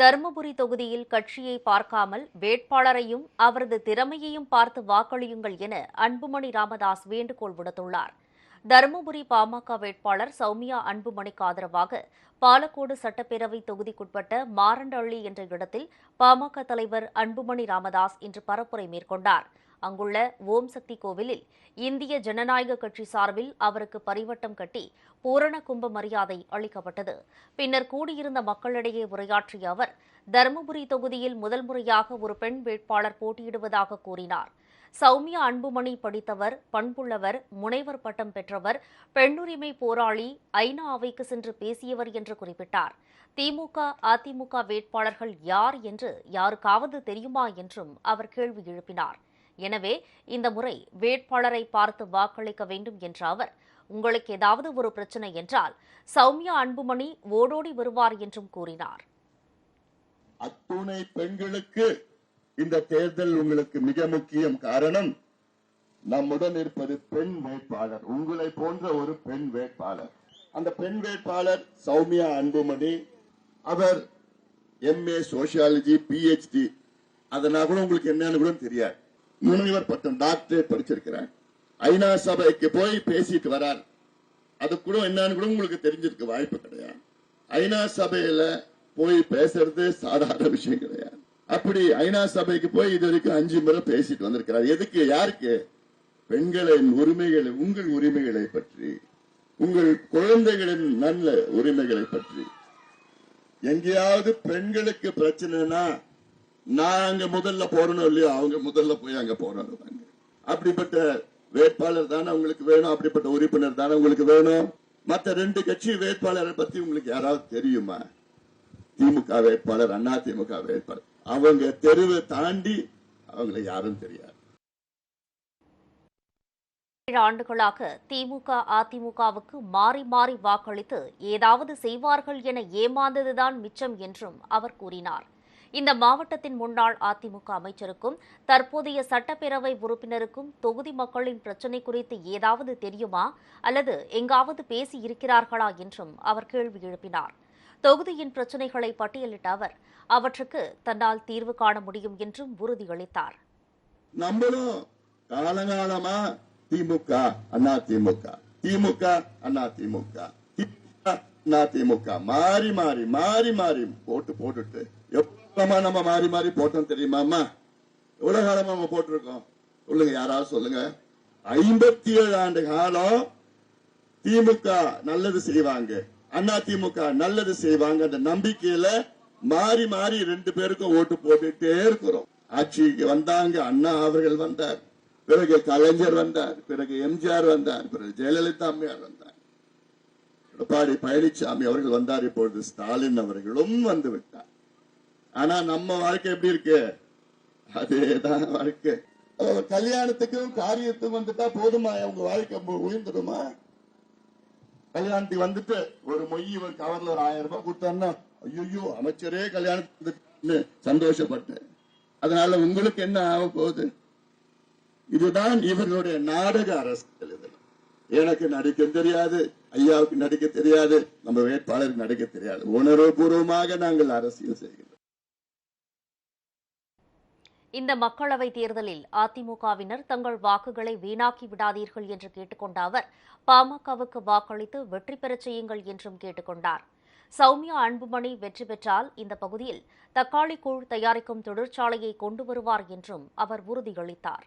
தருமபுரி தொகுதியில் கட்சியை பார்க்காமல் வேட்பாளரையும் அவரது திறமையையும் பார்த்து வாக்களியுங்கள் என அன்புமணி ராமதாஸ் வேண்டுகோள் விடுத்துள்ளார். தருமபுரி பாமக வேட்பாளர் சௌமியா அன்புமணிக்கு ஆதரவாக பாலக்கோடு சட்டப்பேரவை தொகுதிக்குட்பட்ட மாரண்டள்ளி என்ற இடத்தில் பாமக தலைவர் அன்புமணி ராமதாஸ் இன்று பரப்புரை மேற்கொண்டார். அங்குள்ள ஓம் சக்தி கோவிலில் இந்திய ஜனநாயக கட்சி சார்பில் அவருக்கு பரிவட்டம் கட்டி பூரண கும்ப மரியாதை அளிக்கப்பட்டது. பின்னர் கூடியிருந்த மக்களிடையே உரையாற்றிய அவர் தருமபுரி தொகுதியில் முதல் முறையாக ஒரு பெண் வேட்பாளர் போட்டியிடுவதாக கூறினார். சௌமியா அன்புமணி படித்தவர் பண்புள்ளவர் முனைவர் பட்டம் பெற்றவர் பெண்ணுரிமை போராளி ஐநா அவைக்கு சென்று பேசியவர் என்று குறிப்பிட்டார். திமுக அதிமுக வேட்பாளர்கள் யார் என்று யாருக்காவது தெரியுமா என்றும் அவர் கேள்வி எழுப்பினார். எனவே இந்த முறை வேட்பாளரை பார்த்து வாக்களிக்க வேண்டும் என்ற அவர் உங்களுக்கு ஏதாவது ஒரு பிரச்சனை என்றால் சௌமியா அன்புமணி ஓடோடி வருவார் என்றும் கூறினார். அத்துணை பெண்களுக்கு இந்த தேர்தல் உங்களுக்கு மிக முக்கியம். காரணம் நம்முடன் இருப்பது பெண் வேட்பாளர். உங்களை போன்ற ஒரு பெண் வேட்பாளர். அந்த பெண் வேட்பாளர் சௌமியா அன்புமணி. அவர் எம்ஏ சோசியாலஜி பிஹெச்டி அதனால கூட உங்களுக்கு என்னன்னு கூட தெரியாது. முனைவர் பட்டம் டாக்டரேட் படிச்சிருக்கிறார். ஐநா சபைக்கு போய் பேசிட்டு வரார். அது கூட என்னன்னு கூட உங்களுக்கு தெரிஞ்சிருக்க வாய்ப்பு கிடையாது. ஐநா சபையில போய் பேசுறது சாதாரண விஷயம் கிடையாது. அப்படி ஐநா சபைக்கு போய் இது வரைக்கும் அஞ்சு முறை பேசிட்டு வந்திருக்கிறார். எதுக்கு? யாருக்கு? பெண்களின் உரிமைகளை உங்கள் உரிமைகளை பற்றி உங்கள் குழந்தைகளின் நல்ல உரிமைகளை பற்றி. எங்கேயாவது பெண்களுக்கு பிரச்சனைனா நான் அங்க முதல்ல போறணும் இல்லையோ அவங்க முதல்ல போய் அங்க போராடுவாங்க அப்படிப்பட்ட வேட்பாளர் தானே உங்களுக்கு வேணும்? அப்படிப்பட்ட உறுப்பினர் தானே உங்களுக்கு வேணும்? மத்த ரெண்டு கட்சி வேட்பாளரை பத்தி உங்களுக்கு யாராவது தெரியுமா? திமுக வேட்பாளர் அண்ணா திமுக வேட்பாளர். அவங்க தெருவை தாண்டி அவங்களை யாரும் தெரியாது. ஏழு ஆண்டுகளாக திமுக அதிமுகவுக்கு மாறி மாறி வாக்களித்து ஏதாவது செய்வார்கள் என ஏமாந்ததுதான் மிச்சம் என்றும் அவர் கூறினார். இந்த மாவட்டத்தின் முன்னாள் அதிமுக அமைச்சருக்கும் தற்போதைய சட்டப்பேரவை உறுப்பினருக்கும் தொகுதி மக்களின் பிரச்சினை குறித்து ஏதாவது தெரியுமா? அல்லது எங்காவது பேசி இருக்கிறார்களா என்றும் அவர் கேள்வி எழுப்பினார். தொகுதியின் பிரச்சினைகளை பட்டியலிட்ட அவர் அவற்றுக்கு தன்னால் தீர்வு காண முடியும் என்றும் உறுதியளித்தார். நம்மளும் காலகாலமா திமுக அண்ணா திமுக திமுக அண்ணா திமுக அதிமுக மாறி மாறி மாறி மாறி போட்டு போட்டுட்டு எப்பமா நம்ம மாறி மாறி போட்டோம் தெரியுமாமா எவ்வளவு காலமா நம்ம போட்டிருக்கோம்? சொல்லுங்க யாராவது சொல்லுங்க. ஐம்பத்தி ஏழு ஆண்டு காலம் திமுக நல்லது செய்வாங்க. அண்ணா திமுக நல்லது செய்வாங்க அந்த நம்பிக்கையில மாறி மாறி ரெண்டு பேருக்கும் ஓட்டு போட்டுட்டே இருக்கிறோம். ஆட்சிக்கு வந்தாங்க அண்ணா அவர்கள் வந்தார். பிறகு கலைஞர் வந்தார் பிறகு எம்ஜிஆர் வந்தார் பிறகு ஜெயலலிதா அம்மையார் வந்தார். எடப்பாடி பழனிசாமி அவர்கள் வந்தார் இப்பொழுது ஸ்டாலின் அவர்களும் வந்து விட்டார். ஆனா நம்ம வாழ்க்கை எப்படி இருக்கு? அதேதான் வாழ்க்கை. கல்யாணத்துக்கும் காரியத்துக்கும் வந்துட்டா போதுமா? உங்க வாழ்க்கை உயர்ந்துடுமா? கல்யாணத்துக்கு வந்துட்டு ஒரு மொய் ஒரு கவர்ல ஒரு ஆயிரம் ரூபாய் கொடுத்தாருன்னா ஐயோ அமைச்சரே கல்யாணத்துக்கு சந்தோஷப்பட்டேன் அதனால உங்களுக்கு என்ன ஆக போகுது? இதுதான் இவர்களுடைய நாடக அரசியல் இதில் எனக்கு நடிக்க தெரியாது ஐயாவுக்கு நடிக்க தெரியாது நம்ம வேட்பாளருக்கு நடிக்க தெரியாது. உணர்வுபூர்வமாக நாங்கள் அரசியல் செய்கிறோம். இந்த மக்களவைத் தேர்தலில் அதிமுகவினர் தங்கள் வாக்குகளை வீணாக்கி விடாதீர்கள் என்று கேட்டுக்கொண்ட அவர் பாமகவுக்கு வாக்களித்து வெற்றி பெறச் செய்யுங்கள் என்றும் கேட்டுக்கொண்டார். சௌமியா அன்புமணி வெற்றி பெற்றால் இந்த பகுதியில் தக்காளி கூழ் தயாரிக்கும் தொழிற்சாலையை கொண்டு வருவார் என்றும் அவர் உறுதியளித்தார்.